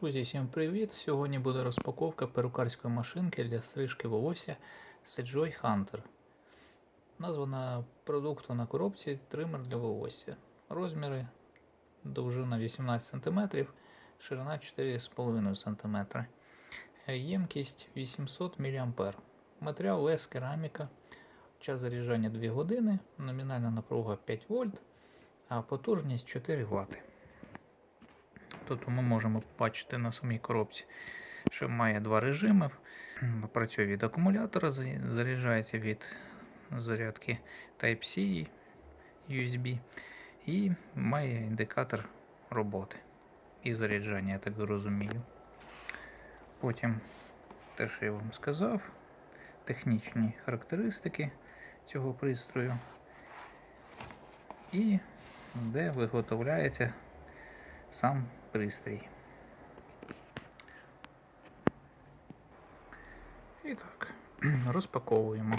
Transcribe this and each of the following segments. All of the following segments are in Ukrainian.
Друзі, всім привіт! Сьогодні буде розпаковка перукарської машинки для стрижки волосся Sejoy Hunter. Названа продукту на коробці тример для волосся. Розміри довжина 18 см, ширина 4,5 см. Ємкість 800 мА. Матеріал лес кераміка. Час заряджання 2 години, номінальна напруга 5 вольт, а потужність 4 Вт. Тут ми можемо побачити на самій коробці, що має два режими. Працює від акумулятора, заряджається від зарядки Type-C USB і має індикатор роботи і заряджання, я так розумію. Потім те, що я вам сказав, технічні характеристики цього пристрою і де виготовляється сам пристрій. І так, розпаковуємо.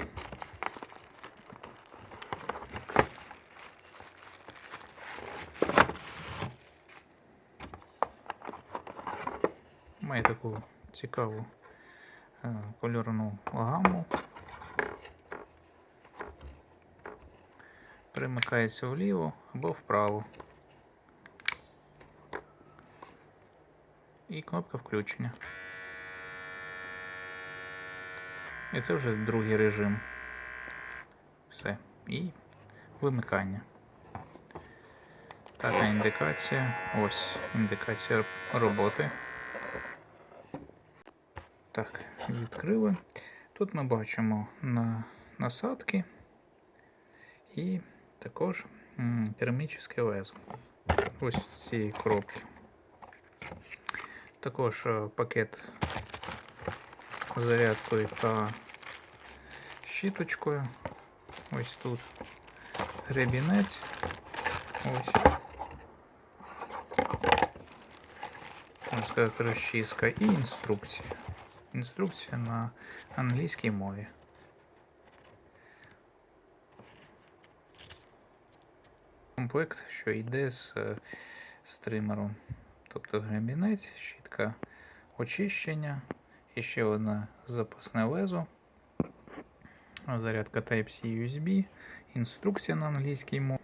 Має таку цікаву е, кольорну гаму. Примикається вліво або вправо. І кнопка включення. І це вже другий режим. Все. І вимикання. Така індикація. Ось індикація роботи. Так, відкрили. Тут ми бачимо на насадки і також керамічне лезо. Ось з цієї коробки. Також е, пакет зарядкою та щіточкою. Ось тут гребінець. Ось. Можна сказати, розчистка і інструкція. Інструкція на англійській мові. Комплект, що йде з е, стримером. Тобто гребінець, щітка очищення, і ще одне запасне лезо, зарядка Type-C USB, інструкція на англійській мові.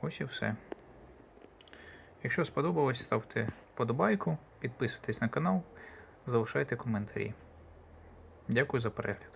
Ось і все. Якщо сподобалось, ставте подобайку, підписуйтесь на канал, залишайте коментарі. Дякую за перегляд.